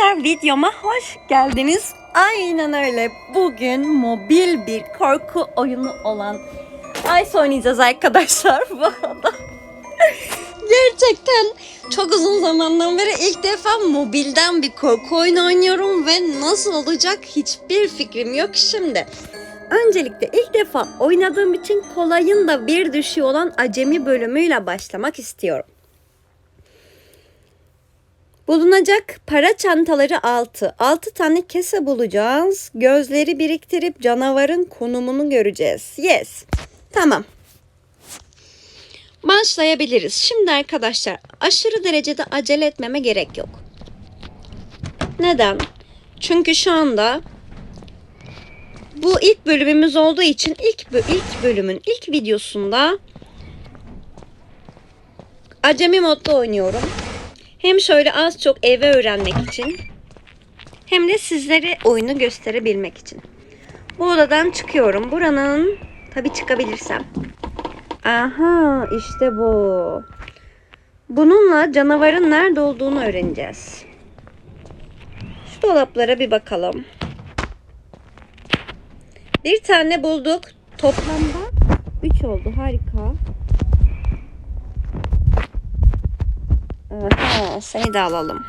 arkadaşlar videoma hoş geldiniz. Aynen öyle. Bugün mobil bir korku oyunu olan Ice oynayacağız arkadaşlar bu arada. Gerçekten çok uzun zamandan beri ilk defa mobilden bir korku oyunu oynuyorum ve nasıl olacak hiçbir fikrim yok şimdi. Öncelikle ilk defa oynadığım için kolayın da bir düşüğü olan acemi bölümüyle başlamak istiyorum. Bulunacak para çantaları 6. 6 tane kese bulacağız. Gözleri biriktirip canavarın konumunu göreceğiz. Yes. Tamam. Başlayabiliriz. Şimdi arkadaşlar aşırı derecede acele etmeme gerek yok. Neden? Çünkü şu anda bu ilk bölümümüz olduğu için ilk ilk bölümün ilk videosunda acemi modda oynuyorum. Hem şöyle az çok eve öğrenmek için hem de sizlere oyunu gösterebilmek için. Bu odadan çıkıyorum. Buranın tabii çıkabilirsem. Aha işte bu. Bununla canavarın nerede olduğunu öğreneceğiz. Şu dolaplara bir bakalım. Bir tane bulduk. Toplamda 3 oldu. Harika. Seni de alalım.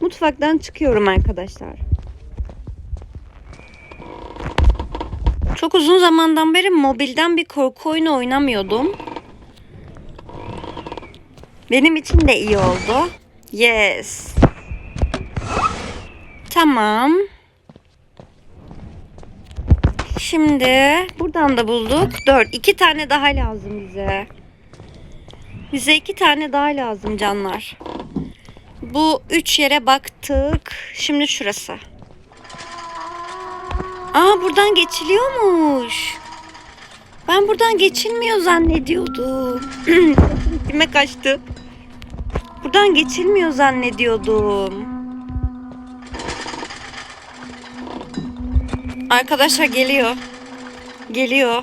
Mutfaktan çıkıyorum arkadaşlar. Çok uzun zamandan beri mobilden bir korku oyunu oynamıyordum. Benim için de iyi oldu. Yes. Tamam. Şimdi buradan da bulduk. Dört. İki tane daha lazım bize. Bize iki tane daha lazım canlar. Bu üç yere baktık. Şimdi şurası. Aa buradan geçiliyormuş. Ben buradan geçilmiyor zannediyordum. Kime kaçtı? Buradan geçilmiyor zannediyordum. Arkadaşlar geliyor. Geliyor.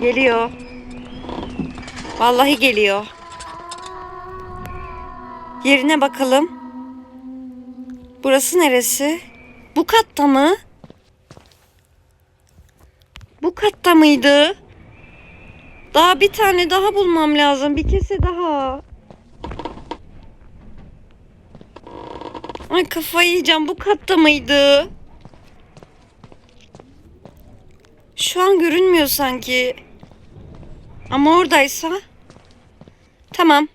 Geliyor. Vallahi geliyor. Yerine bakalım. Burası neresi? Bu katta mı? Bu katta mıydı? Daha bir tane daha bulmam lazım. Bir kese daha. Ay kafayı yiyeceğim. Bu katta mıydı? Şu an görünmüyor sanki. Ama oradaysa. Tamam.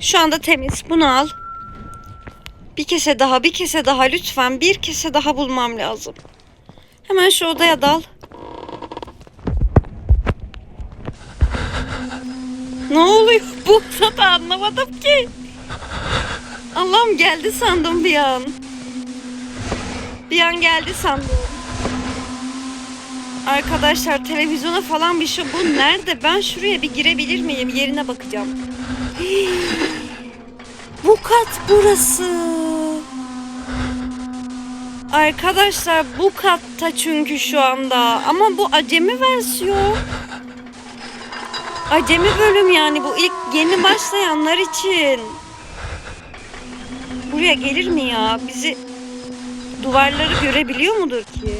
Şu anda temiz. Bunu al. Bir kese daha, bir kese daha lütfen. Bir kese daha bulmam lazım. Hemen şu odaya dal. Ne oluyor bu da anlamadım ki. Allah'ım geldi sandım bir an. Bir an geldi sandım. Arkadaşlar televizyona falan bir şey bu nerede? Ben şuraya bir girebilir miyim? Yerine bakacağım. Bu kat burası. Arkadaşlar bu katta çünkü şu anda. Ama bu acemi versiyon. Acemi bölüm yani bu ilk yeni başlayanlar için. Buraya gelir mi ya? Bizi duvarları görebiliyor mudur ki?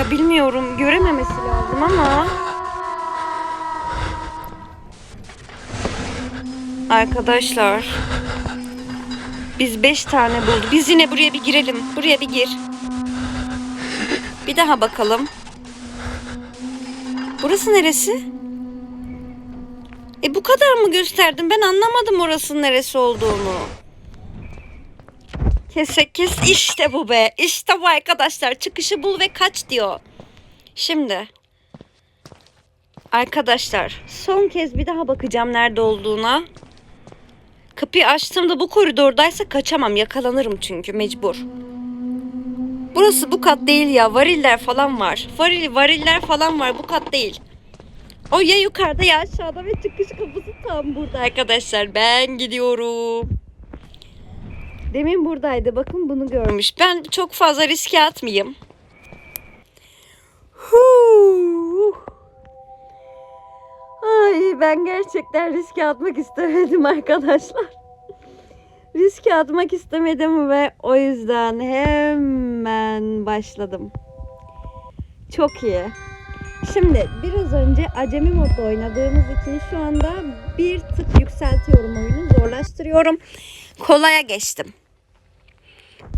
Ya bilmiyorum. Görememesi lazım ama. Arkadaşlar. Biz beş tane bulduk. Biz yine buraya bir girelim. Buraya bir gir. Bir daha bakalım. Burası neresi? E bu kadar mı gösterdim? Ben anlamadım orasının neresi olduğunu. Kes işte bu be. İşte bu arkadaşlar. Çıkışı bul ve kaç diyor. Şimdi. Arkadaşlar son kez bir daha bakacağım nerede olduğuna. Kapıyı açtığımda bu koridordaysa kaçamam. Yakalanırım çünkü mecbur. Burası bu kat değil ya. Variller falan var. Varil, variller falan var. Bu kat değil. O ya yukarıda ya aşağıda ve çıkış kapısı tam burada arkadaşlar. Ben gidiyorum. Demin buradaydı. Bakın bunu görmüş. Ben çok fazla riske atmayayım. Ay ben gerçekten riske atmak istemedim arkadaşlar. Riske atmak istemedim ve o yüzden hemen başladım. Çok iyi. Şimdi biraz önce acemi modda oynadığımız için şu anda bir tık yükseltiyorum oyunu, zorlaştırıyorum. Kolaya geçtim.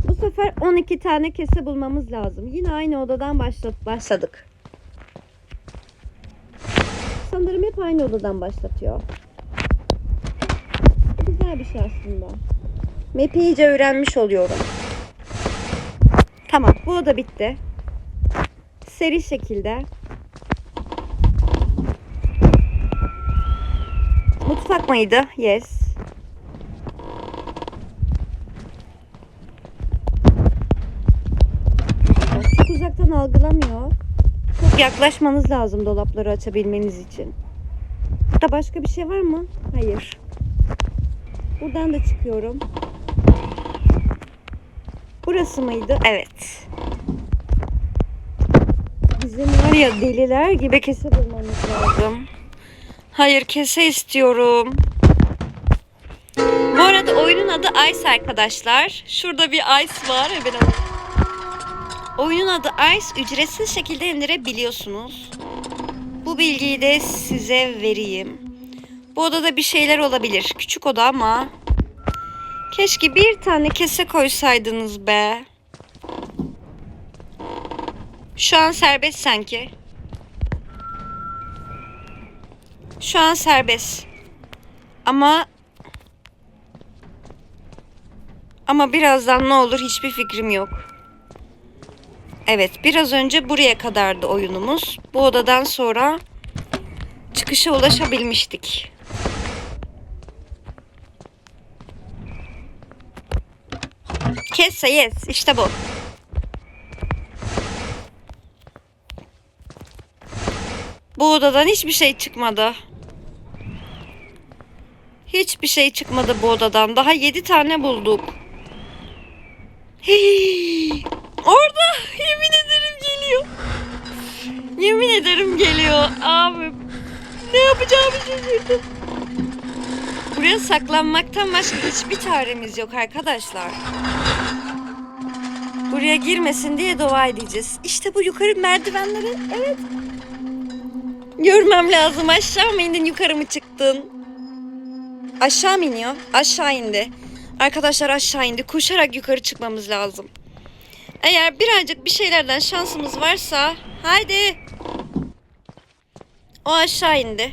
Bu sefer 12 tane kese bulmamız lazım. Yine aynı odadan başla- başladık. Sanırım hep aynı odadan başlatıyor. Güzel bir şey aslında. Map'i iyice öğrenmiş oluyorum. Tamam bu oda bitti. Seri şekilde. Mutfak mıydı? Yes. Çok uzaktan algılamıyor. Çok yaklaşmanız lazım dolapları açabilmeniz için. Burada başka bir şey var mı? Hayır. Buradan da çıkıyorum. Burası mıydı? Evet. Bizim var ya deliler gibi kese bulmamız lazım. Hayır kese istiyorum. Bu arada oyunun adı Ice arkadaşlar. Şurada bir Ice var. Hemen alayım. Oyunun adı Ice ücretsiz şekilde indirebiliyorsunuz. Bu bilgiyi de size vereyim. Bu odada bir şeyler olabilir. Küçük oda ama keşke bir tane kese koysaydınız be. Şu an serbest sanki. Şu an serbest. Ama ama birazdan ne olur hiçbir fikrim yok. Evet, biraz önce buraya kadardı oyunumuz. Bu odadan sonra çıkışa ulaşabilmiştik. Kesse yes, işte bu. Bu odadan hiçbir şey çıkmadı. Hiçbir şey çıkmadı bu odadan. Daha yedi tane bulduk. Hey, orada yemin ederim geliyor. Yemin ederim geliyor abi. Ne yapacağımı şaşırdım. Buraya saklanmaktan başka hiçbir çaremiz yok arkadaşlar. Buraya girmesin diye dua edeceğiz. İşte bu yukarı merdivenleri. Evet. Görmem lazım. Aşağı mı indin yukarı mı çıktın? Aşağı mı iniyor? Aşağı indi. Arkadaşlar aşağı indi. Koşarak yukarı çıkmamız lazım. Eğer birazcık bir şeylerden şansımız varsa haydi. O aşağı indi.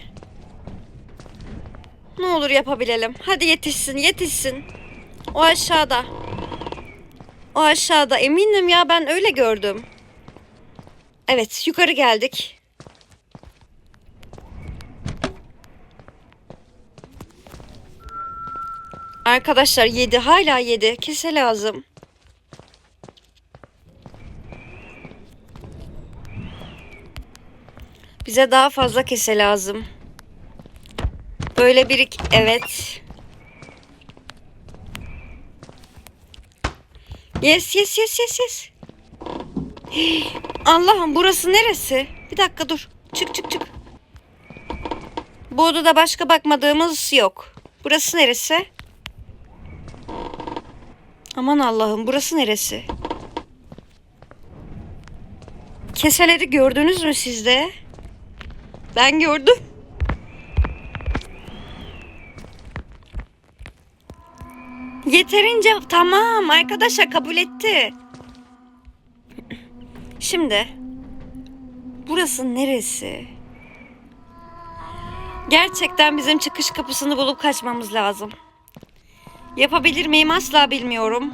Ne olur yapabilelim. Hadi yetişsin, yetişsin. O aşağıda. O aşağıda. Eminim ya ben öyle gördüm. Evet, yukarı geldik. Arkadaşlar yedi. Hala yedi. Kese lazım. Bize daha fazla kese lazım. Böyle bir iki... Evet. Yes yes yes yes yes. Allah'ım burası neresi? Bir dakika dur. Çık çık çık. Bu odada başka bakmadığımız yok. Burası neresi? Aman Allah'ım burası neresi? Keseleri gördünüz mü siz de? Ben gördüm. Yeterince tamam arkadaşlar kabul etti. Şimdi burası neresi? Gerçekten bizim çıkış kapısını bulup kaçmamız lazım. Yapabilir miyim asla bilmiyorum.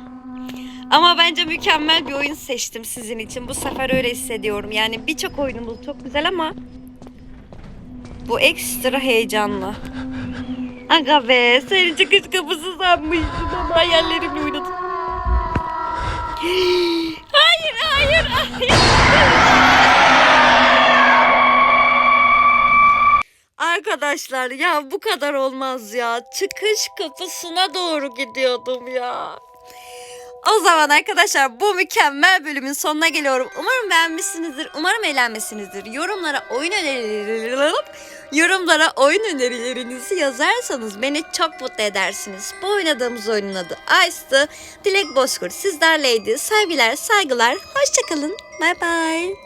Ama bence mükemmel bir oyun seçtim sizin için. Bu sefer öyle hissediyorum. Yani birçok oyunumuz çok güzel ama bu ekstra heyecanlı. Aga be, seni çıkış kapısı sanmıştım ama hayallerimle oynadım. Hayır, hayır, hayır. Arkadaşlar ya bu kadar olmaz ya. Çıkış kapısına doğru gidiyordum ya. O zaman arkadaşlar bu mükemmel bölümün sonuna geliyorum. Umarım beğenmişsinizdir. Umarım eğlenmişsinizdir. Yorumlara oyun önerileri yorumlara oyun önerilerinizi yazarsanız beni çok mutlu edersiniz. Bu oynadığımız oyunun adı Ice'dı. Dilek Bozkurt sizlerleydi. Sevgiler, saygılar. Hoşçakalın. Bay bay.